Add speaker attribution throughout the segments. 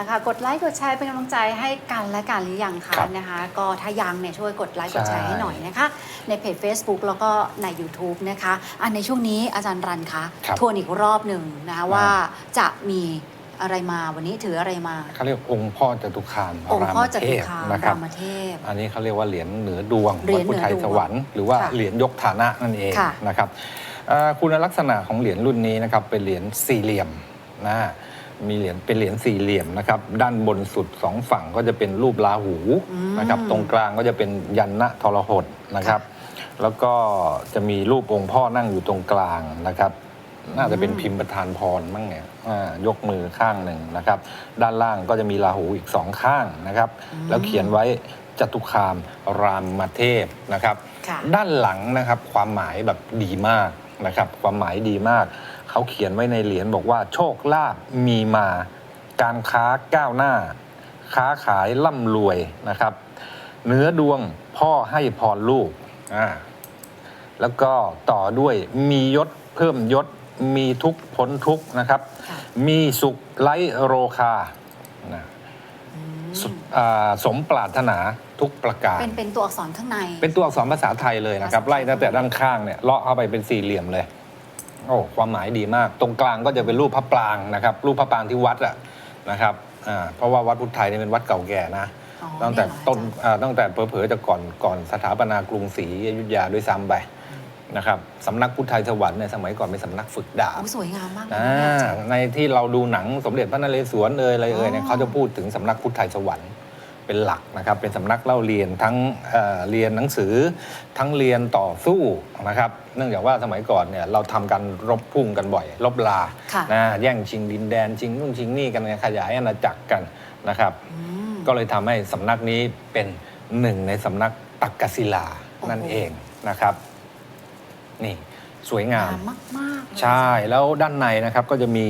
Speaker 1: แล้วค่ะ กดไลค์กดแชร์เป็นกำลังใจให้กันและกันหรือยังคะ
Speaker 2: ครับ
Speaker 1: นะคะ ก็ถ้ายังเนี่ยช่วยกดไลค์กดแชร์
Speaker 2: ใช่
Speaker 1: ให้หน่อยนะคะ ในเพจ Facebook แล้วก็ใน YouTube นะคะอันในช่วงนี้อาจารย์รันคะ
Speaker 2: ครับ
Speaker 1: ทวนอีกรอบหนึ่งนะคะว่าจะมีอะไรมาวันนี้ถืออะไรมา
Speaker 2: เขาเรียกองค์พ่อจตุคาม
Speaker 1: องค์พ่อจ
Speaker 2: เท
Speaker 1: ตุ
Speaker 2: พ
Speaker 1: คาม
Speaker 2: นะครับ
Speaker 1: รามเทพ
Speaker 2: อันนี้เขาเรียกว่าเหรียญเหนือดวง
Speaker 1: เหรี
Speaker 2: วั
Speaker 1: ย
Speaker 2: ด
Speaker 1: ญ
Speaker 2: พุทธไทย
Speaker 1: เหนือดวง
Speaker 2: สวรรค์หรือว่า
Speaker 1: ค่ะ
Speaker 2: เหรียญยกฐานะนั่นเอง
Speaker 1: ค่ะ
Speaker 2: นะครับเอ่อคุณลักษณะของเหรียญรุ่นนี้นะครับเป็นเหรียญสี่เหลี่ยมนะ มีเหรียญเป็นเหรียญสี่เหลี่ยมนะครับ ด้านบนสุดสองฝั่งก็จะเป็นรูปราหู
Speaker 1: อืม
Speaker 2: นะครับ ตรงกลางก็จะเป็นยันนะทรหดนะครับ แล้วก็จะมีรูปองค์พ่อนั่งอยู่ตรงกลางนะครับ น่าจะเป็นพิมพ์ประธานพรมั้งเนี่ยอ่ายกมือข้างหนึ่งนะครับ ด้านล่างก็จะมีราหูอีกสองข้างนะครับ
Speaker 1: อืม
Speaker 2: แล้วเขียนไว้จตุคามรามเทพนะครับ
Speaker 1: ค่ะ
Speaker 2: ด้านหลังนะครับความหมายแบบดีมากนะครับ ความหมายดีมาก เขาเขียนไว้ในเหรียญบอกว่า โชคลาภมีมา การค้าก้าวหน้า ค้าขายร่ำรวยนะครับ เนื้อดวงพ่อให้พรลูกอ่าแล้วก็ต่อด้วยมียศเพิ่มยศมีทุกข์พ้นทุกข์นะครับ
Speaker 1: ค่ะ
Speaker 2: มีสุขไร้โรคานะ
Speaker 1: อืม
Speaker 2: สุอ่าสมปรารถนาทุกประการ
Speaker 1: เป็นเป็นตัวอักษรข้างใน
Speaker 2: เป็นตัวอักษรภาษาไทยเลยนะครับ
Speaker 1: ภาษาไทย
Speaker 2: ไล่ตั้งแต่ด้านข้างเนี่ยเลาะเข้าไปเป็นสี่เหลี่ยมเลย โอ้ความหมายดีมาก ตรงกลางก็จะเป็นรูปพระปรางนะครับ รูปพระปรางที่วัดอะนะครับอ่าเพราะว่าวัดพุทธไทยเนี่ยเป็นวัดเก่าแก่นะ
Speaker 1: อ๋อ
Speaker 2: ตั้งแต่
Speaker 1: เยเหรอ
Speaker 2: ต้น
Speaker 1: อาจารย์
Speaker 2: อ่าตั้งแต่เผลอๆจะก่อนก่อนสถาปนากรุงศรีอยุธยาด้วยซ้ำไปนะครับสำนักพุทธไทยสวรรค์เนี่ยสมัยก่อนเป็นสำนักฝึกดาบ
Speaker 1: โอ้สวยงามมากเลย
Speaker 2: อ่า
Speaker 1: นะอาจารย์
Speaker 2: ในที่เราดูหนังสมเด็จพระนเรศวรเอ่ยอะไรเอ่ยเนี่ย
Speaker 1: อ๋อ
Speaker 2: เขาจะพูดถึงสำนักพุทธไทยสวรรค์ เป็นหลักนะครับ เป็นสำนักเล่าเรียนทั้งเอ่อเรียนหนังสือ ทั้งเรียนต่อสู้นะครับ เนื่องจากว่าสมัยก่อนเนี่ยเราทำการรบพุ่งกันบ่อย รบลา
Speaker 1: ค่ะ
Speaker 2: นะแย่งชิงดินแดนชิงนู่นชิงนี่กันขยายอาณาจักรกันนะครับ
Speaker 1: อืม
Speaker 2: ก็เลยทำให้สำนักนี้เป็นหนึ่งในสำนักตักกศิลานั่น
Speaker 1: โอ้โห
Speaker 2: เองนะครับ นี่สวยงาม
Speaker 1: มากมากๆเลย
Speaker 2: ใช่แล้วด้านในนะครับก็จะมี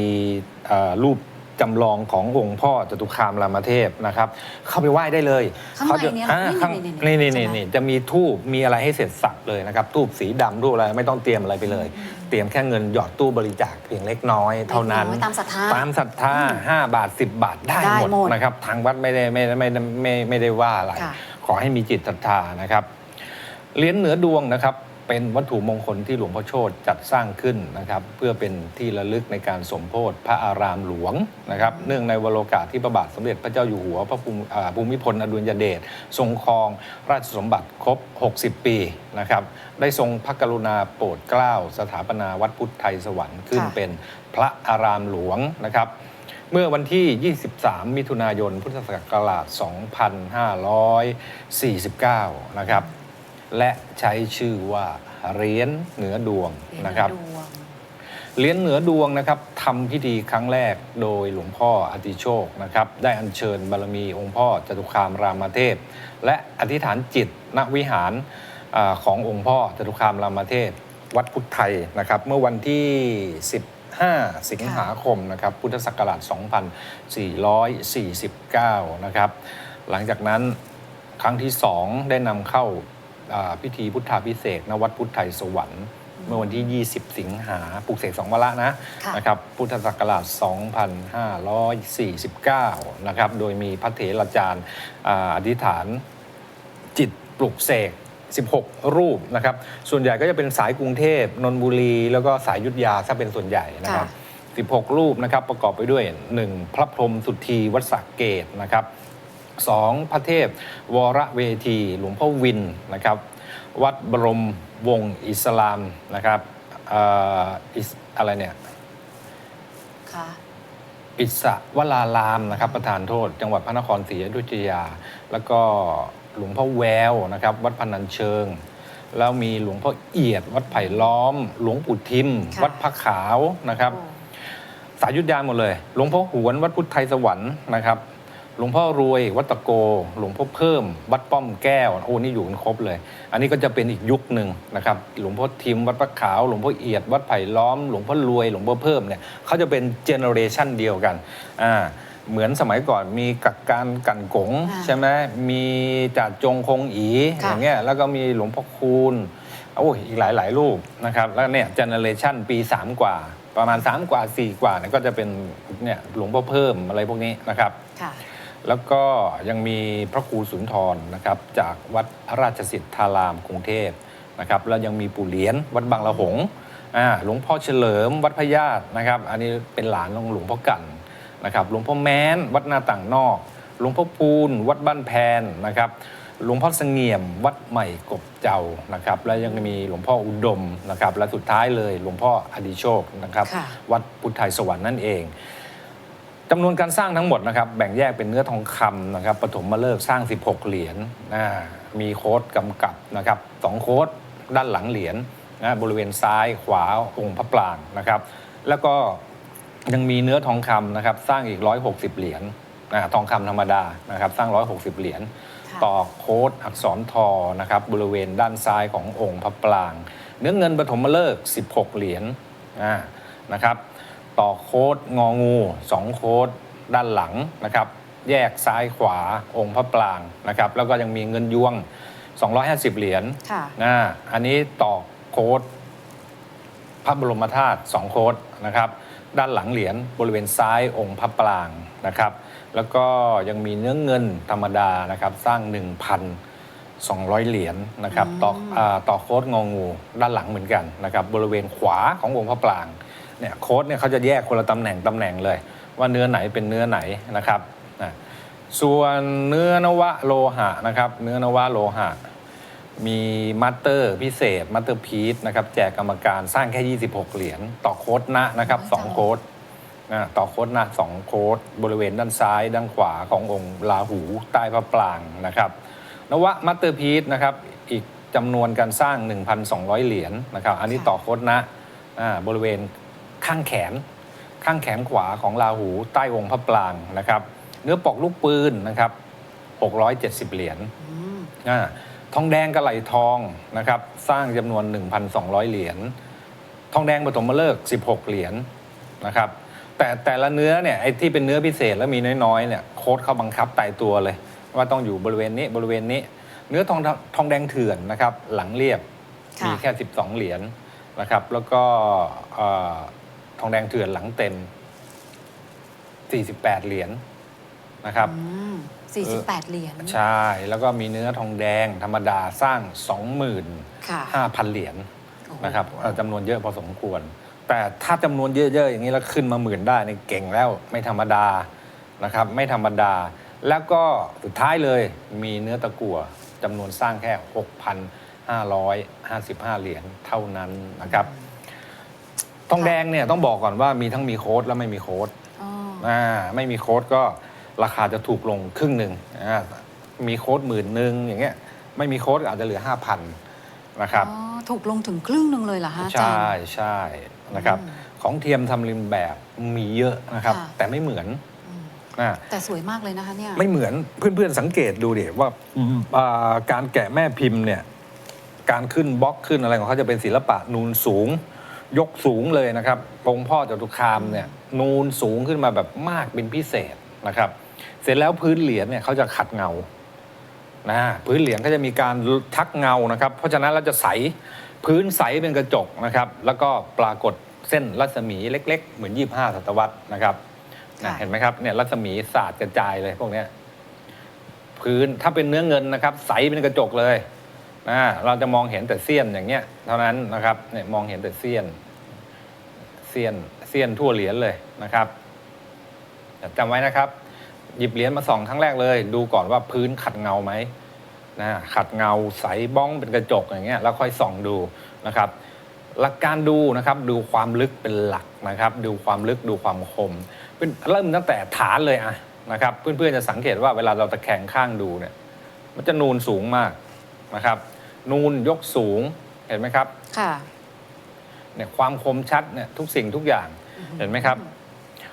Speaker 2: เอ่อรูป จำลองขององค์พ่อจตุคามรามเทพนะครับ เข้าไปไหว้ได้เลย
Speaker 1: ข้าง
Speaker 2: เขา
Speaker 1: ใน
Speaker 2: จะ
Speaker 1: เนี่ย
Speaker 2: อ่าข้าง
Speaker 1: นี่
Speaker 2: นี่
Speaker 1: นี่
Speaker 2: นี่
Speaker 1: ใช่ไหม
Speaker 2: นี่จะมีทูบมีอะไรให้เสร็จสับเลยนะครับทูบสีดำทูบอะไรไม่ต้องเตรียมอะไรไปเลย เตรียมแค่เงินหยอดตู้บริจาคเพียงเล็กน้อย เท่านั้น
Speaker 1: ล็กอยตามศรัทธา
Speaker 2: ตามศรัทธา5บาท 10 บาทได้
Speaker 1: ได้
Speaker 2: หมด
Speaker 1: หมด
Speaker 2: นะครับ ทางวัดไม่ได้ไม่ได้ไม่ได้ไม่ไม่ได้ว่าอะไร
Speaker 1: ค่ะ
Speaker 2: ขอให้มีจิตศรัทธานะครับเหรียญเหนือดวงนะครับ เป็นวัตถุมงคลที่หลวงพ่อโชตจัดสร้างขึ้นนะครับเพื่อเป็นที่ระลึกในการสมโพธิพระอารามหลวงนะครับเนื่องในวโรกาสที่พระบาทสมเด็จพระเจ้าอยู่หัว พระภูมิพลอดุลยเดชทรงครองราชสมบัติครบ 60 ปีนะครับได้ทรงพระกรุณาโปรดเกล้าสถาปนาวัดพุทธไทยสวรรค์ขึ้นเป็นพระอารามหลวงนะครับเมื่อวันที่ 23 มิถุนายน พุทธศักราช 2549 นะครับ และใช้ชื่อว่าเหรียญเหนือดวง
Speaker 1: เหรียญ
Speaker 2: นะครับ
Speaker 1: ดวง
Speaker 2: เหรียญเหนือดวงนะครับทำพิธีครั้งแรกโดยหลวงพ่ออติโชคนะครับ ได้อัญเชิญบารมีองค์พ่อจตุคามรามเทพ และอธิษฐานจิตณวิหารอาขององค์พ่อจตุคามรามเทพ วัดพุทธไทยนะครับ เมื่อวันที่ 15 สิงหาคมนะครับ พุทธศักราช 2449 นะครับ หลังจากนั้นครั้งที่สองได้นำเข้าอ่า พิธีพุทธาพิเศษกณวัดพุทธไทยสวรรค์ เมื่อวันที่ 20 สิงหาปลุกเสกสองวาระนะ
Speaker 1: ค่ะ
Speaker 2: นะครับพุทธศักราช 2549 นะครับโดยมีพระเถรอาจารย์อ่าอธิษฐานจิตปลุกเสก 16 รูปนะครับส่วนใหญ่ก็จะเป็นสายกรุงเทพนนทบุรี แล้วก็สายอยุทธยาถ้าเป็นส่วนใหญ่นะครับ 16 รูปนะครับประกอบไปด้วย 1. พระพรหมสุทธีวัดสระเกตนะครับ 2. พระเทพ วรเวที หลวงพ่อวินนะครับ วัดบรมวงศ์อิสลามนะครับเอ่ออิสอะไรเนี่ย
Speaker 1: ค่ะ
Speaker 2: อิสระวลารามนะครับ ประธานโทษ จังหวัดพระนครศรีอยุธยา แล้วก็หลวงพ่อแววนะครับ วัดพนัญเชิง แล้วมีหลวงพ่อเอียด วัดไผ่ล้อม หลวงปู่ทิม
Speaker 1: ค่ะ
Speaker 2: วัดพระขาวนะครับ
Speaker 1: โอ้
Speaker 2: สายยุทธยาหมดเลย หลวงพ่อหวน วัดพุทธไทยสวรรค์นะครับ หลวงพ่อรวย วัดตะโก หลวงพ่อเพิ่ม วัดป้อมแก้วโอ้นี่อยู่กันครบเลย อันนี้ก็จะเป็นอีกยุคหนึ่งนะครับ หลวงพ่อทิม วัดพระขาว หลวงพ่อเอียด วัดไผ่ล้อม หลวงพ่อรวย หลวงพ่อเพิ่มเนี่ยเขาจะเป็นเจเนอเรชันเดียวกันอ่าเหมือนสมัยก่อนมีกักการกันกง
Speaker 1: อ่า
Speaker 2: ใช่ไหมมีจ่าจงคงอี
Speaker 1: ค่ะ
Speaker 2: อย่างเงี้ยแล้วก็มีหลวงพ่อคูณโอ้ยอีกหลายหลายๆรูปนะครับแล้วเนี่ยเจเนอเรชันปี 3 กว่า ประมาณ 3 กว่า 4 กว่าเนี่ยก็จะเป็นเนี่ยหลวงพ่อเพิ่มอะไรพวกนี้นะครับ
Speaker 1: ค่ะ
Speaker 2: แล้วก็ยังมีพระครูสุนทรนะครับจากวัดราชสิทธารามกรุงเทพนะครับแล้วยังมีปู่เหรียญวัดบางละหงอ่าหลวงพ่อเฉลิมวัดพญาตนะครับ อันนี้เป็นหลานของหลวงพ่อกันนะครับหลวงพ่อแม้น วัดหน้าต่างนอก หลวงพ่อพูน วัดบ้านแพนนะครับหลวงพ่อเสงี่ยม วัดใหม่กบเจ้านะครับ แล้วยังมีหลวงพ่ออุดมนะครับ และสุดท้ายเลยหลวงพ่ออดิโชคนะครับ
Speaker 1: ค่ะ
Speaker 2: วัดพุทธไทยสวรรค์นั่นเอง จำนวนการสร้างทั้งหมดนะครับแบ่งแยกเป็นเนื้อทองคำนะครับปฐมมาเลิกษ์สร้าง 16 เหรียญอ่ามีโค้ดกำกับนะครับสองโค้ดด้านหลังเหรียญนะบริเวณซ้ายขวาองค์พระปรางนะครับแล้วก็ยังมีเนื้อทองคำนะครับสร้างอีก 160 เหรียญอ่าทองคำธรรมดานะครับสร้าง 160 เหรียญ
Speaker 1: ค่ะ
Speaker 2: ต่อโค้ดอักษรทอนะครับบริเวณด้านซ้ายขององค์พระปราง เนื้อเงินปฐมฤกษ์16 เหรียญอ่านะครับ ต่อโค้ดงองู2โค้ดด้านหลังนะครับ แยกซ้ายขวาองค์พระปรางนะครับ แล้วก็ยังมีเงินยวง 250 เหรียญ
Speaker 1: ค่ะ
Speaker 2: นะอันนี้ต่อโค้ดพระบรมธาตุ2โค้ดนะครับ ด้านหลังเหรียญบริเวณซ้ายองค์พระปรางนะครับ แล้วก็ยังมีเนื้อเงินธรรมดานะครับสร้าง 1,200 เหรียญนะครับ ต่ออาต่อโค้ดงองูด้านหลังเหมือนกันนะครับ บริเวณขวาขององค์พระปราง เนี่ยโค้ดเนี่ยเขาจะแยกคนละตำแหน่งตำแหน่งเลย ว่าเนื้อไหนเป็นเนื้อไหนนะครับนะส่วนเนื้อนวะโลหะนะครับเนื้อนวะโลหะ มีมัตเตอร์พิเศษมัตเตอร์พีซนะครับแจกกรรมการสร้างแค่ 26 เหรียญต่อโค้ดนะนะครับสองโค้ดนะต่อโค้ดนะสองโค้ดบริเวณด้านซ้าย ด้านขวาขององค์ลาหูใต้พระปรางนะครับนวะมัตเตอร์พีซนะครับอีกจำนวนการสร้าง 1,200 เหรียญนะครับ อันนี้ต่อโค้ดนะอ่าบริเวณ ข้างแขน ข้างแขนขวาของลาหูใต้องค์พระปรางนะครับ เนื้อปอกลูกปืนนะครับ 670 เหรียญ
Speaker 1: อืม
Speaker 2: อ่าทองแดงกระไหลทองนะครับ สร้างจำนวน 1,200 เหรียญทองแดงปฐมฤกษ์16 เหรียญนะครับ แต่แต่ละเนื้อเนี่ยไอ้ที่เป็นเนื้อพิเศษแล้วมีน้อยๆเนี่ยโค้ดเขาบังคับตายตัวเลย ว่าต้องอยู่บริเวณนี้บริเวณนี้ เนื้อทองทองแดงเถื่อนนะครับ หลังเรียบ
Speaker 1: ค่ะ
Speaker 2: มีแค่ 12 เหรียญนะครับ แล้วก็เอ่อ ทองแดงเถื่อนหลังเต็ม 48 เหรียญนะครับ
Speaker 1: อืม48เหรียญ
Speaker 2: ใช่ แล้วก็มีเนื้อทองแดงธรรมดาสร้าง25,000
Speaker 1: ค่ะ
Speaker 2: เหรียญ
Speaker 1: โอ้โห
Speaker 2: นะครับเอ่อจำนวนเยอะพอสมควร แต่ถ้าจำนวนเยอะ ๆ อย่างนี้แล้วขึ้นมาหมื่นได้นี่เก่งแล้วไม่ธรรมดานะครับ ไม่ธรรมดา แล้วก็สุดท้ายเลยมีเนื้อตะกั่วจำนวนสร้างแค่ 6,555 เหรียญเท่านั้นนะครับ ทองแดงเนี่ยต้องบอกก่อนว่ามีทั้งมีโค้ดและไม่มีโค้ด
Speaker 1: อ๋อ
Speaker 2: อ่าไม่มีโค้ดก็ราคาจะถูกลงครึ่งหนึ่งอ่ามีโค้ดหมื่นหนึ่งอย่างเงี้ยไม่มีโค้ดก็อาจจะเหลือ 5,000นะครับ
Speaker 1: อ๋อถูกลงถึงครึ่งหนึ่งเลยเหรอฮะอาจาร
Speaker 2: ใช่
Speaker 1: ย์
Speaker 2: ใช่นะครับ
Speaker 1: อืม
Speaker 2: ของเทียมทำริมแบบมีเยอะนะครับ
Speaker 1: ค่ะ
Speaker 2: แต่ไม่เหมือน
Speaker 1: อืม
Speaker 2: อ่า
Speaker 1: แต่สวยมากเลยนะคะเนี่ย
Speaker 2: ไม่เหมือนเพื่อนๆสังเกตดูดิว่าอ่าการแกะแม่พิมพ์เนี่ยการขึ้นบล็อกขึ้นอะไรของเขาจะเป็นศิลปะนูนสูง ยกสูงเลยนะครับองค์พ่อจตุคามเนี่ยนูนสูงขึ้นมาแบบมากเป็นพิเศษนะครับ เสร็จแล้วพื้นเหรียญเนี่ยเขาจะขัดเงานะพื้นเหรียญก็จะมีการทักเงานะครับ เพราะฉะนั้นเราจะใสพื้นใสเป็นกระจกนะครับ แล้วก็ปรากฏเส้นรัศมีเล็ก ๆ เหมือน 25ศตวรรษนะครับนะ
Speaker 1: ค่ะ
Speaker 2: เห็นไหมครับเนี่ยรัศมีศาสตร์กระจายเลยพวกเนี้ยพื้นถ้าเป็นเนื้อเงินนะครับ ใสเป็นกระจกเลย นะเราจะมองเห็นแต่เสี้ยนอย่างเงี้ยเท่านั้นนะครับเนี่ยมองเห็นแต่เสี้ยนเสี้ยนเสี้ยนทั่วเหรียญเลยนะครับจำไว้นะครับ หยิบเหรียญมาส่องครั้งแรกเลย ดูก่อนว่าพื้นขัดเงาไหมนะขัดเงาใสบ้องเป็นกระจกอย่างเงี้ยแล้วค่อยส่องดูนะครับ หลักการดูนะครับดูความลึกเป็นหลักนะครับ ดูความลึกดูความคมเป็นเริ่มตั้งแต่ฐานเลยอะนะครับ เพื่อนๆจะสังเกตว่าเวลาเราตะแคงข้างดูเนี่ยมันจะนูนสูงมากนะครับ นูนยกสูงเห็นไหมครับ
Speaker 1: ค่ะ
Speaker 2: เนี่ยความคมชัดเนี่ยทุกสิ่งทุกอย่างเห็นไหมครับ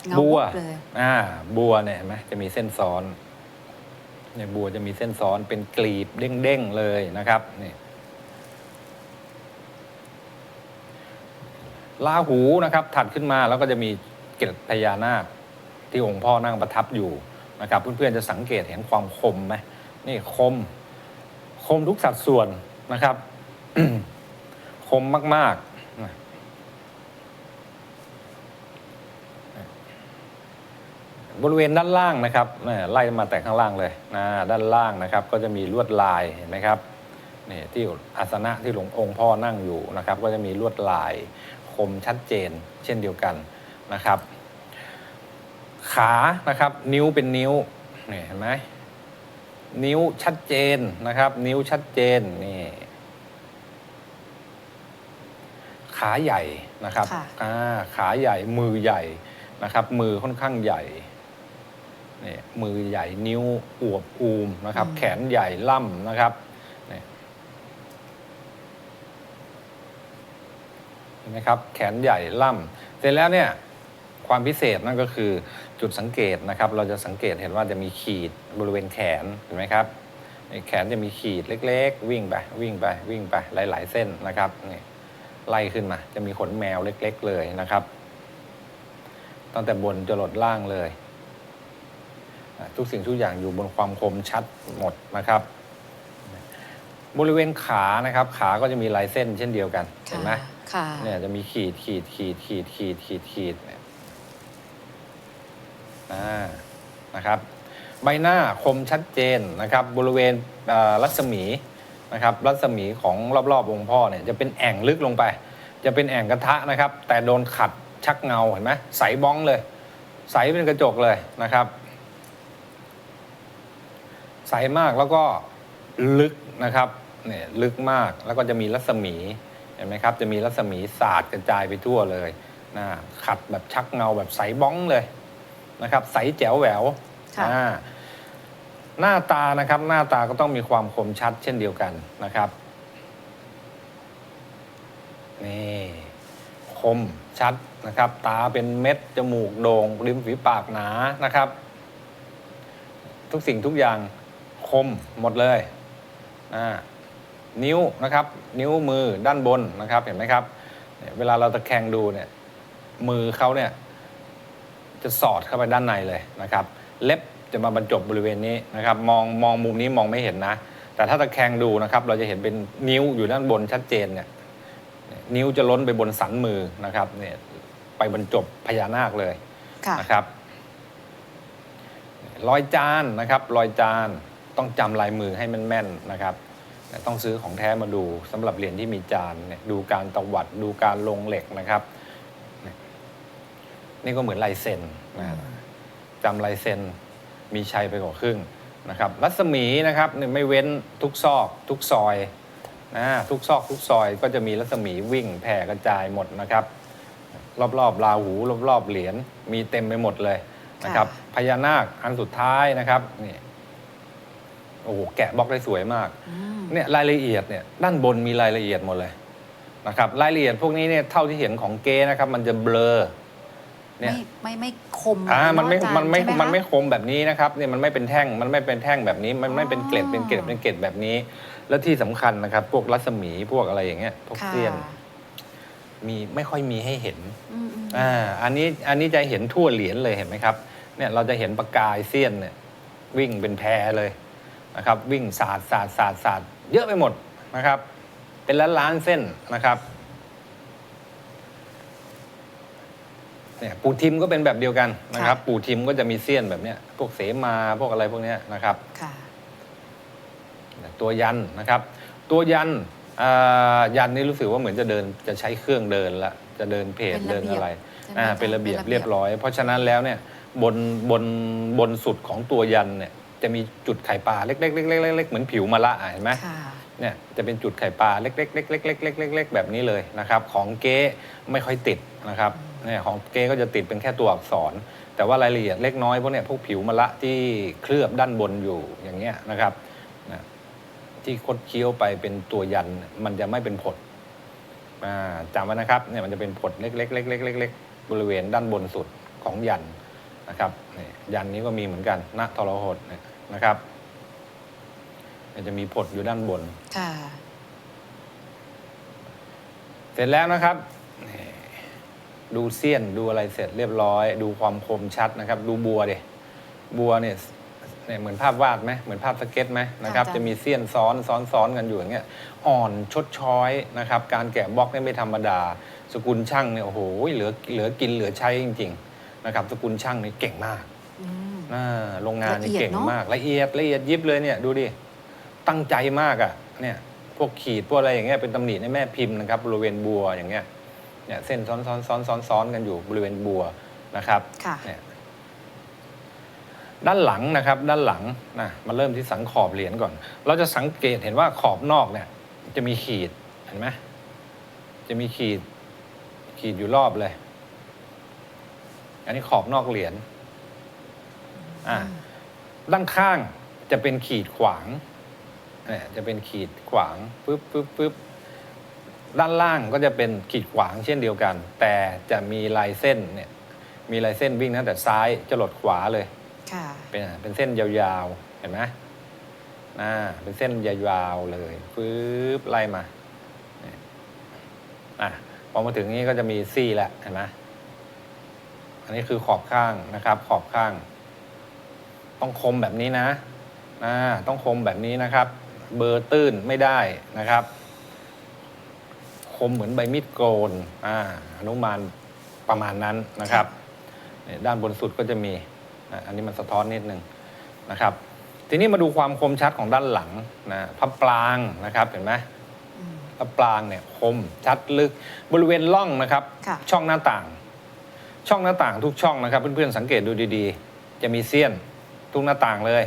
Speaker 1: เงา
Speaker 2: บัว
Speaker 1: วุบเลย
Speaker 2: อ่า บัวเนี่ยเห็นไหมจะมีเส้นซ้อนเนี่ยบัวจะมีเส้นซ้อนเป็นกลีบเด้งๆเลยนะครับนี่ลาหูนะครับ ถัดขึ้นมาแล้วก็จะมีเกล็ดพญานาคที่องค์พ่อนั่งประทับอยู่นะครับ เพื่อนๆจะสังเกตเห็นความคมไหมนี่คม คมทุกสัดส่วน นะครับ คมมาก ๆ บริเวณด้านล่างนะครับไล่มาแต่ข้างล่างเลยนะด้านล่างนะครับ ก็จะมีลวดลายเห็นไหมครับนี่ที่อาสนะที่หลวงองค์พ่อนั่งอยู่นะครับ ก็จะมีลวดลายคมชัดเจน เช่นเดียวกันนะครับ ขานะครับ นิ้วเป็นนิ้วนี่เห็นไหม นิ้วชัดเจนนะครับ นิ้วชัดเจนนี่ขาใหญ่นะครับ
Speaker 1: ค่ะ
Speaker 2: อ่าขาใหญ่มือใหญ่นะครับ มือค่อนข้างใหญ่นี่มือใหญ่นิ้วอวบอูมนะครับ
Speaker 1: อืม
Speaker 2: แขนใหญ่ล่ำนะครับนี่เห็นไหมครับ แขนใหญ่ล่ำเสร็จแล้วเนี่ยความพิเศษนั่นก็คือ จุดสังเกตนะครับ เราจะสังเกตเห็นว่าจะมีขีดบริเวณแขนเห็นไหมครับนี่แขนจะมีขีดเล็ก ๆ วิ่งไปวิ่งไปวิ่งไปหลาย ๆ เส้นนะครับนี่ไล่ขึ้นมาจะมีขนแมวเล็ก ๆ เลยนะครับ ตั้งแต่บนจรดล่างเลยอะทุกสิ่งทุกอย่างอยู่บนความคมชัดหมดนะครับ บริเวณขานะครับ ขาก็จะมีลายเส้นเช่นเดียวกันเห็นไหม
Speaker 1: ค่ะ
Speaker 2: เนี่ยจะมีขีดขีดขีดขีดขีดขีดขีดเนะครับ ใบหน้าคมชัดเจนนะครับ บริเวณรัศมีนะครับ รัศมีของรอบๆองค์พ่อเนี่ยจะเป็นแอ่งลึกลงไป จะเป็นแอ่งกระทะนะครับ แต่โดนขัดชักเงาเห็นไหมใสบ้องเลย ใสเป็นกระจกเลยนะครับ ใสมากแล้วก็ลึกนะครับเนี่ยลึกมากแล้วก็จะมีรัศมีเห็นไหมครับ จะมีรัศมีสาดกระจายไปทั่วเลยนะขัดแบบชักเงาแบบใสบ้องเลย นะครับ ใสแจ๋วแหวว
Speaker 1: ค่ะ
Speaker 2: อ่าหน้าตานะครับ หน้าตาก็ต้องมีความคมชัดเช่นเดียวกันนะครับนี่คมชัดนะครับ ตาเป็นเม็ดจมูกโด่งริมฝีปากหนานะครับ ทุกสิ่งทุกอย่างคมหมดเลยอ่า นิ้วนะครับ นิ้วมือด้านบนนะครับเห็นไหมครับเนี่ยเวลาเราตะแคงดูเนี่ยมือเขาเนี่ย จะสอดเข้าไปด้านในเลยนะครับ เล็บจะมาบรรจบบริเวณนี้นะครับ มองมองมุมนี้มองไม่เห็นนะ แต่ถ้าตะแคงดูนะครับ เราจะเห็นเป็นนิ้วอยู่ด้านบนชัดเจนเนี่ยเนี่ยนิ้วจะล้นไปบนสันมือนะครับเนี่ยไปบรรจบพญานาคเลย
Speaker 1: ค่ะ
Speaker 2: นะครับรอยจานนะครับรอยจานต้องจำลายมือให้แม่นๆนะครับแต่ต้องซื้อของแท้มาดูสำหรับเหรียญที่มีจานเนี่ยดูการตวัดดูการลงเหล็กนะครับเนี่ย นี่ก็เหมือนลายเซ็นนะจำลายเซ็นมีชัยไปกว่าครึ่งนะครับรัศมีนะครับเนี่ยไม่เว้นทุกซอกทุกซอยนะทุกซอกทุกซอยก็จะมีรัศมีวิ่งแผ่กระจายหมดนะครับ รอบๆราหูรอบๆเหรียญมีเต็มไปหมดเลยนะครับ
Speaker 1: ค่ะ
Speaker 2: พญานาคอันสุดท้ายนะครับนี่โอ้โหแกะบล็อกได้สวยมาก
Speaker 1: อืม
Speaker 2: เนี่ยรายละเอียดเนี่ยด้านบนมีรายละเอียดหมดเลยนะครับรายละเอียดพวกนี้เนี่ยเท่าที่เห็นของเก้นะครับ มันจะเบลอ เนี่ย
Speaker 1: ไม่ไม่ไม่คม
Speaker 2: อ่ามันไม่
Speaker 1: เอะอาจารย์
Speaker 2: มันไม่
Speaker 1: ใช่ห
Speaker 2: มันไม่
Speaker 1: คะ
Speaker 2: คมแบบนี้นะครับเนี่ยมันไม่เป็นแท่ง มันไม่เป็นแท่งแบบนี้ มันไม่เป็นเกล็ด เป็นเกล็ด เป็นเกล็ดแบบนี้ แล้วที่สำคัญนะครับ พวกรัศมี พวกอะไรอย่างเงี้ย พวก
Speaker 1: ค่ะ
Speaker 2: เสี้ยน มีไม่ค่อยมีให้เห็น
Speaker 1: อืมอืม
Speaker 2: อ่า อันนี้ อันนี้จะเห็นทั่วเหรียญเลยเห็นไหมครับ เนี่ยเราจะเห็นประกายเสี้ยนเนี่ยวิ่งเป็นแพรเลยนะครับ วิ่งสาดสาดสาดสาดเยอะไปหมดนะครับ เป็นล้านล้านๆเส้นนะครับ เนี่ยปูทิมก็เป็นแบบเดียวกันนะครับ ปูทิมก็จะมีเสี้ยนแบบเนี้ยพวกเสมาพวกอะไรพวกเนี้ยนะครับ
Speaker 1: ค่ะ
Speaker 2: ตัวยันนะครับ ตัวยันอ่ายันนี่รู้สึกว่าเหมือนจะเดินจะใช้เครื่องเดินละจะเดินเพจ
Speaker 1: เป็น
Speaker 2: เดิ
Speaker 1: ระ
Speaker 2: น
Speaker 1: เบียบ
Speaker 2: อะไร
Speaker 1: ใช่ไหม
Speaker 2: อ่า
Speaker 1: อาจารย์
Speaker 2: เป็นระเบียบ
Speaker 1: เป็นระเบียบ
Speaker 2: เรียบร้อย เพราะฉะนั้นแล้วเนี่ยบนบนบนสุดของตัวยันเนี่ยจะมีจุดไข่ปลาเล็กๆเล็กๆเล็กๆเหมือนผิวมะละอะเห็นไหม
Speaker 1: ค่ะ
Speaker 2: เนี่ยจะเป็นจุดไข่ปลาเล็กๆเล็กๆเล็กๆเล็กๆแบบนี้เลยนะครับ ของเก๊ไม่ค่อยติดนะครับ เนี่ยของเก๊ก็จะติดเป็นแค่ตัวอักษร แต่ว่ารายละเอียดเล็กน้อยพวกเนี่ยพวกผิวมะละที่เคลือบด้านบนอยู่อย่างเงี้ยนะครับนะที่คดเคี้ยวไปเป็นตัวยันมันจะไม่เป็นผดอ่าจำไว้นะครับเนี่ยมันจะเป็นผดเล็กๆเล็กๆเล็กๆบริเวณด้านบนสุดของยันนะครับนี่ยันนี้ก็มีเหมือนกันณทรหดเนี่ยนะครับมันจะมีผดอยู่ด้านบน
Speaker 1: ค่ะ
Speaker 2: เสร็จแล้วนะครับนี่ ดูเสี้ยนดูอะไรเสร็จเรียบร้อย ดูความคมชัดนะครับ ดูบัวเดบัวเนี่ยเนี่ยเหมือนภาพวาดไหมเหมือนภาพสเก็ตไหมนะครับ
Speaker 1: ค่ะ
Speaker 2: จะมีเสี้ยนซ้อนซ้อนซ้อนกันอยู่อย่างเงี้ยอ่อนชดช้อยนะครับ การแกะบล็อกเนี่ยไม่ธรรมดา สกุลช่างเนี่ยโอ้โหเหลือเหลือกินเหลือใช้จริงๆนะครับสกุลช่างนี่เก่งมาก
Speaker 1: อืม
Speaker 2: อ่าโรงงานนี่
Speaker 1: ละเอียด
Speaker 2: เก่ง
Speaker 1: เนอะ
Speaker 2: มากละเอียดละเอียดยิบเลยเนี่ยดูดิตั้งใจมากอะ่ะเนี่ยพวกขีดพวกอะไรอย่างเงี้ยเป็นตำหนิในแม่พิมพ์นะครับบริเวณบัวอย่างเงี้ย เนี่ยเส้นซ้อนซ้อนซ้อนซ้อนซ้อนกันอยู่บริเวณบัวนะครับ
Speaker 1: ค่ะ
Speaker 2: เนี่ยด้านหลังนะครับด้านหลังนะมาเริ่มที่สันขอบเหรียญก่อน เราจะสังเกตเห็นว่าขอบนอกเนี่ย จะมีขีดเห็นไหมจะมีขีดขีดอยู่รอบเลย อันนี้ขอบนอกเหรียญอ่าด้านข้างจะเป็นขีดขวางเนี่ยจะเป็นขีดขวางปึ๊บปึ๊บปึ๊บ ด้านล่างก็จะเป็นขีดขวางเช่นเดียวกัน แต่จะมีลายเส้นเนี่ยมีลายเส้นวิ่งตั้งแต่ซ้ายจะหลดขวาเลย
Speaker 1: ค่ะ
Speaker 2: เป็นเป็นเส้นยาวๆเห็นไหมอ่าเป็นเส้นยาวๆเลยปึ๊บไล่มาเนี่ยอะพอมาถึงนี้ก็จะมีซี่แหละเห็นไหมอันนี้คือขอบข้างนะครับ ขอบข้าง ต้องคมแบบนี้นะอ่าต้องคมแบบนี้นะครับ เบอร์ตื้นไม่ได้นะครับ คมเหมือนใบมีดโกนอ่าอนุมานประมาณนั้นนะครับเนี่ยด้านบนสุดก็จะมีอะอันนี้มันสะท้อนนิดนึงนะครับ ทีนี้มาดูความคมชัดของด้านหลังนะพับปลางนะครับเห็นไหม
Speaker 1: อืม
Speaker 2: พับปลางเนี่ยคมชัดลึกบริเวณร่องนะครับ
Speaker 1: ค่ะ
Speaker 2: ช่องหน้าต่าง ช่องหน้าต่างทุกช่องนะครับ เพื่อนๆสังเกตดูดีๆ จะมีเสี้ยนทุกหน้าต่างเลย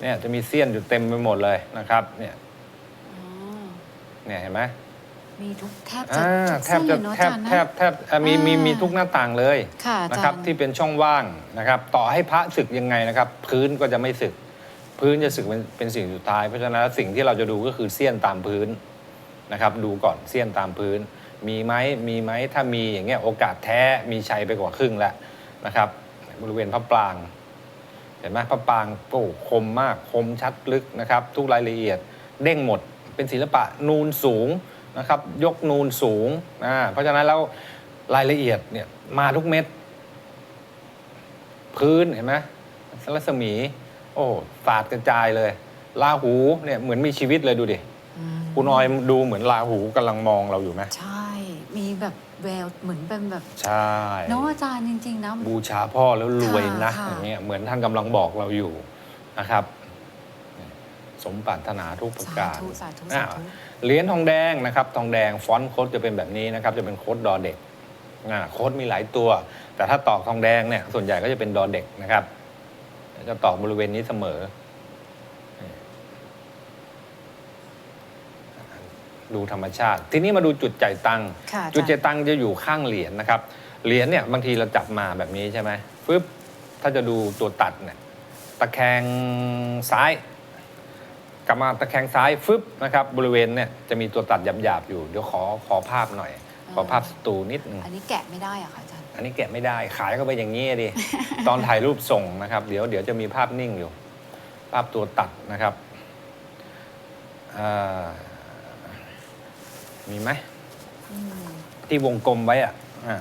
Speaker 2: เนี่ยจะมีเสี้ยนอยู่เต็มไปหมดเลยนะครับเนี่ย
Speaker 1: อ๋อ
Speaker 2: เนี่ยเห็นไหม
Speaker 1: มีทุกแทบจะ
Speaker 2: อ่า
Speaker 1: ทุก
Speaker 2: แท
Speaker 1: เส้
Speaker 2: บ
Speaker 1: น
Speaker 2: จะ
Speaker 1: เลยเนาะ
Speaker 2: แท
Speaker 1: อา
Speaker 2: บ
Speaker 1: จารย์นะ
Speaker 2: แทบแทบอะมีมี
Speaker 1: อ่ามี
Speaker 2: มีทุกหน้าต่างเลย
Speaker 1: ค่ะอา
Speaker 2: นะ
Speaker 1: จา
Speaker 2: ครั
Speaker 1: ร
Speaker 2: บ
Speaker 1: ย์
Speaker 2: ที่เป็นช่องว่างนะครับ ต่อให้พระศึกยังไงนะครับ พื้นก็จะไม่ศึก พื้นจะศึกเป็นเป็นสิ่งสุดท้าย เพราะฉะนั้นสิ่งที่เราจะดูก็คือเสี้ยนตามพื้นนะครับ ดูก่อนเสี้ยนตามพื้น มีไหมมีไหมถ้ามีอย่างเงี้ยโอกาสแท้มีชัยไปกว่าครึ่งแล้วนะครับ บริเวณพระปราง เห็นไหมพระปรางโอ้คมมากคมชัดลึกนะครับ ทุกรายละเอียดเด้งหมด เป็นศิลปะนูนสูงนะครับ ยกนูนสูงอ่าเพราะฉะนั้นแล้วรายละเอียดเนี่ยมาทุกเม็ด พื้นเห็นไหมรัศมี โอ้ฝาดกระจายเลยลาหูเนี่ยเหมือนมีชีวิตเลยดูดิ
Speaker 1: อืม
Speaker 2: คุณออยดูเหมือนลาหูกำลังมองเราอยู่ไหม
Speaker 1: ใช่ มีแบบแววเหมือนเป็นแบบ
Speaker 2: ใช่
Speaker 1: เนาะอาจารย์จริง ๆ นะ
Speaker 2: บูชาพ่อแล้วรวยนะ
Speaker 1: ค่ะ
Speaker 2: อย่างเงี้ยเหมือนท่านกำลังบอกเราอยู่นะครับ สมปรารถนาทุกประ
Speaker 1: สา
Speaker 2: การ
Speaker 1: ธุสาธุ
Speaker 2: อ่า
Speaker 1: สาธุ
Speaker 2: เหรียญทองแดงนะครับ ทองแดงฟอนต์โค้ดจะเป็นแบบนี้นะครับ จะเป็นโค้ดดอเด็กอ่าโค้ดมีหลายตัว แต่ถ้าตอกทองแดงเนี่ยส่วนใหญ่ก็จะเป็นดอเด็กนะครับ จะตอกบริเวณนี้เสมอ ดูธรรมชาติ ทีนี้มาดูจุดจ่ายตังค์
Speaker 1: ค่ะอา
Speaker 2: จุด
Speaker 1: จาร
Speaker 2: เจ
Speaker 1: ย์
Speaker 2: ตังจะอยู่ข้างเหรียญนะครับเหรียญเนี่ยบางทีเราจับมาแบบนี้ใช่ไหมฟึบถ้าจะดูตัวตัดเนี่ยตะแคงซ้ายก ลับมาตะแคงซ้ายฟึบนะครับบริเวณเนี่ยจะมีตัวตัดหยาบๆอยู่ เดี๋ยวขอขอภาพหน่อย ขอภาพสตูนิดนึง
Speaker 1: อันนี้แกะไม่ได้อะค่ะอาจารย์
Speaker 2: อันนี้แกะไม่ได้ขายเข้าไปอย่างนี้ดิ ตอนถ่ายรูปส่งนะครับ เดี๋ยวเดี๋ยวจะมีภาพนิ่งอยู่ ภาพตัวตัดนะครับอ่ามีไหม
Speaker 1: อืม
Speaker 2: ที่วงกลมไว้อะอ่า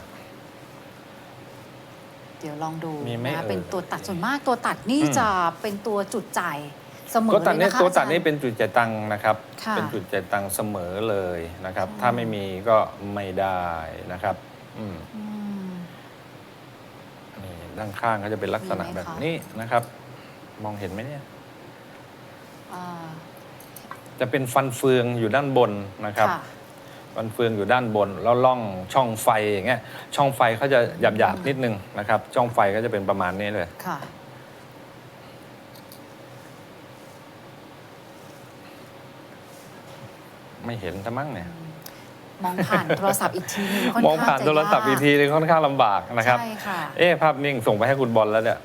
Speaker 1: เดี๋ยวลองดู
Speaker 2: มีไหม
Speaker 1: นะ
Speaker 2: เอ่ย
Speaker 1: เป็นตัวตัดส่วนมากตัวตัดนี่
Speaker 2: อืม
Speaker 1: จะเป็นตัวจุดจ่าย เสมอ
Speaker 2: ตัวตัด
Speaker 1: เลย
Speaker 2: นี้
Speaker 1: นะคะ
Speaker 2: ตัวตัด
Speaker 1: อาจารย์
Speaker 2: นี้เป็นจุดจ่ายตังค์นะครับ
Speaker 1: ค่ะ
Speaker 2: เป็นจุดจ่ายตังค์เสมอเลยนะครับ
Speaker 1: อ๋อ
Speaker 2: ถ้าไม่มีก็ไม่ได้นะครับอืม
Speaker 1: อืม
Speaker 2: นี่ด้านข้างก็จะเป็นลักษณะ
Speaker 1: มีไหม
Speaker 2: แบบ
Speaker 1: คะ
Speaker 2: นี้นะครับ มองเห็นไหมเนี่ย
Speaker 1: อ่า
Speaker 2: จะเป็นฟันเฟืองอยู่ด้านบนนะครับ
Speaker 1: ค่ะ
Speaker 2: ฟันเฟืองอยู่ด้านบน แล้วล่องช่องไฟอย่างเงี้ยช่องไฟเขาจะหยาบๆนิดนึงนะครับ ช่องไฟก็จะเป็นประมาณนี้เลย
Speaker 1: ค่ะ
Speaker 2: ไม่เห็นซะมั้งเนี่ย
Speaker 1: มองผ่านโทรศัพท์อีกทีหนึงค่อน
Speaker 2: มอง
Speaker 1: ข้าง
Speaker 2: ผ่าน
Speaker 1: จะ
Speaker 2: โทรศัพท์อีกทีนึงค่อนข้างลำบากนะครับ
Speaker 1: ใช่ค่ะ
Speaker 2: เอ๊ะภาพนิ่งส่งไปให้คุณบอลแล้วเนี่ย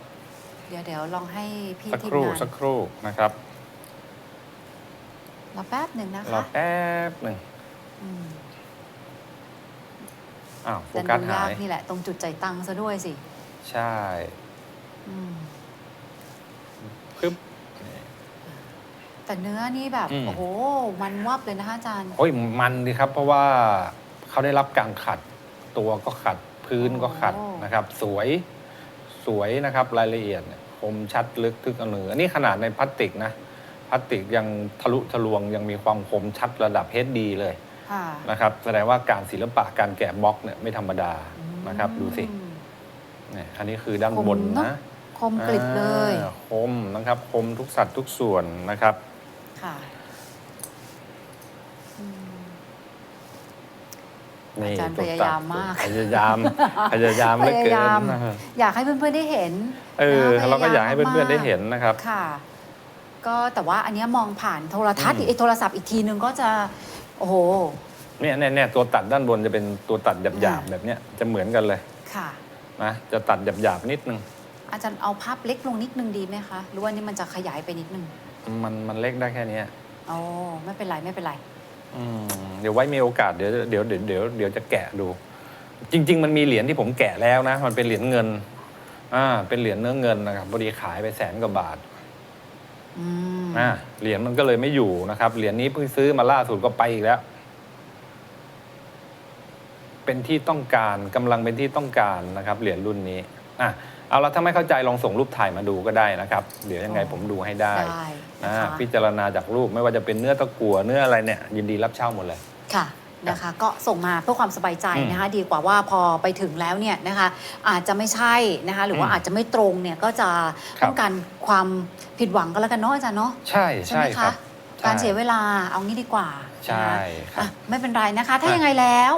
Speaker 1: เดี๋ยวเดี๋ยวลองให้พี่
Speaker 2: สัก
Speaker 1: ที
Speaker 2: ค
Speaker 1: ม
Speaker 2: รู่
Speaker 1: งาน
Speaker 2: สักครู่นะครับ
Speaker 1: รอแป๊บหนึ่งนะ
Speaker 2: รอ
Speaker 1: คะ
Speaker 2: แป๊บหนึ่ง
Speaker 1: อืม
Speaker 2: อ้าวโฟ
Speaker 1: แต่
Speaker 2: กัส
Speaker 1: ดู
Speaker 2: หายา
Speaker 1: ยกนี่แหละ ตรงจุดใจายตังค์ซะด้วยสิ
Speaker 2: ใช่
Speaker 1: อืม
Speaker 2: ปึ๊บ
Speaker 1: แต่เนื้อนี่แบบ
Speaker 2: อืม
Speaker 1: โอ้โห มันวับเลยนะคะอาจารย์
Speaker 2: โอ้ยมันดีครับ เพราะว่าเขาได้รับการขัดตัวก็ขัดพื้นก็ขัด
Speaker 1: โอ้
Speaker 2: นะครับ สวยสวยนะครับรายละเอียดเนี่ยคมชัดลึกทึกอเนืออันนี้ขนาดในพลาสติกนะพลาสติกยังทะลุทะลวงยังมีความคมชัดระดับ HD เลย
Speaker 1: ค่ะ
Speaker 2: นะครับ แสดงว่าการศิลปะการแกะบล็อกเนี่ยไม่ธรรมดานะครับ ดูสิ
Speaker 1: อืม
Speaker 2: เนี่ยอันนี้คือด้าน
Speaker 1: คม
Speaker 2: บน
Speaker 1: เนอะ
Speaker 2: นะ
Speaker 1: คมกริบเลย
Speaker 2: อ่าคมนะครับคมทุกสัตว์ทุกส่วนนะครับ
Speaker 1: ค่ะอืม
Speaker 2: นี่
Speaker 1: อาจารย์
Speaker 2: ตัว
Speaker 1: พยา
Speaker 2: ตัด
Speaker 1: ยามมาก
Speaker 2: พยายามพยายามเหลือเกิ
Speaker 1: พยายาม
Speaker 2: นนะ
Speaker 1: อยากให้เพื่อนๆได้เห็น
Speaker 2: เออ
Speaker 1: นะคะ
Speaker 2: เราก็อยากให้
Speaker 1: พม
Speaker 2: เพื่อนๆได้เห็นนะครับ
Speaker 1: ค่ะ ก็แต่ว่าอันเนี้ยมองผ่านโทรทัศน์
Speaker 2: อืม
Speaker 1: ไอ้โทรศัพท์อีกทีนึงก็จะ โอ้โห
Speaker 2: เนี่ยเนี่ยเนี่ยตัวตัดด้านบนจะเป็นตัวตัดหยาบ
Speaker 1: อ่า
Speaker 2: ๆแบบเนี้ยจะเหมือนกันเลย
Speaker 1: ค่ะ
Speaker 2: นะจะตัดหยาบๆนิดนึง
Speaker 1: อาจารย์เอาภาพเล็กลงนิดนึงดีไหมคะ หรือว่านี่มันจะขยายไปนิดนึง
Speaker 2: มันมันเล็กได้แค่เนี้ย
Speaker 1: โอ้ไม่เป็นไรไม่เป็นไร
Speaker 2: อืมเดี๋ยวไว้มีโอกาสเดี๋ยวเดี๋ยวเดี๋ยวเดี๋ยวเดี๋ยวจะแกะดู จริง ๆ มันมีเหรียญที่ผมแกะแล้วนะ มันเป็นเหรียญเงิน อ่า เป็นเหรียญเนื้อเงินนะครับพอดีขายไปแสนกว่าบาท
Speaker 1: อืม
Speaker 2: อ่าเหรียญมันก็เลยไม่อยู่นะครับ เหรียญนี้เพิ่งซื้อมาล่าสุดก็ไปอีกแล้ว เป็นที่ต้องการกำลังเป็นที่ต้องการนะครับ เหรียญรุ่นนี้อะ เอาละถ้าไม่เข้าใจลองส่งรูปถ่ายมาดูก็ได้นะครับ เดี๋ยวยังไงผมดูให้ได้
Speaker 1: ได้
Speaker 2: อ่า
Speaker 1: นะคะ
Speaker 2: พิจารณาจากรูปไม่ว่าจะเป็นเนื้อตะกั่วเนื้ออะไรเนี่ยยินดีรับเช่าหมดเลย
Speaker 1: ค่ะนะคะ ก็ส่งมาเพื่อความสบายใจ
Speaker 2: อืม
Speaker 1: นะคะ ดีกว่าว่าพอไปถึงแล้วเนี่ยนะคะ อาจจะไม่ใช่นะคะ หรือว่า
Speaker 2: อืม
Speaker 1: อาจจะไม่ตรงเนี่ยก็จะ
Speaker 2: ครับ
Speaker 1: ต้องการความผิดหวังก็แล้วกันเนาะอาจารย์เนาะ
Speaker 2: ใช่
Speaker 1: ใช่ไห
Speaker 2: ใช่
Speaker 1: ม
Speaker 2: ครั
Speaker 1: คะ
Speaker 2: บ
Speaker 1: การเสีย
Speaker 2: ใช่
Speaker 1: เวลาเอางี้ดีกว่า
Speaker 2: ใช่
Speaker 1: นะคะ
Speaker 2: ครับ
Speaker 1: อะไม่เป็นไรนะคะ ถ้า
Speaker 2: อะ
Speaker 1: ยังไงแล้ว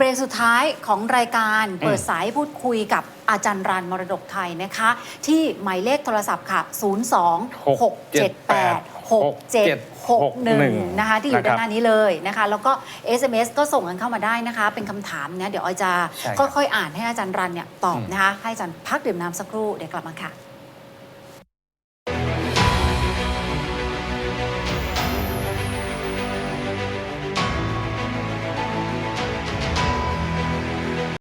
Speaker 1: เบรกสุดท้ายของรายการ
Speaker 2: อืม
Speaker 1: เปิดสายพูดคุยกับอาจารย์รันมรดกไทยนะคะ ที่หมายเลขโทรศัพท์ค่ะ 0 2 6 7 8 6 7 6 1นะคะที่อยู่ด้านหน้านี้เลยนะคะ แล้วก็ SMS ก็ส่งกันเข้ามาได้นะคะ เป็นคำถามนะเดี๋ยวออยจะ
Speaker 2: ใช่ครับ
Speaker 1: ค่อยๆ อ่านให้อาจารย์รันเนี่ยตอบ
Speaker 2: อืม
Speaker 1: นะคะ ให้อาจารย์พักดื่มน้ำสักครู่เดี๋ยวกลับมาค่ะ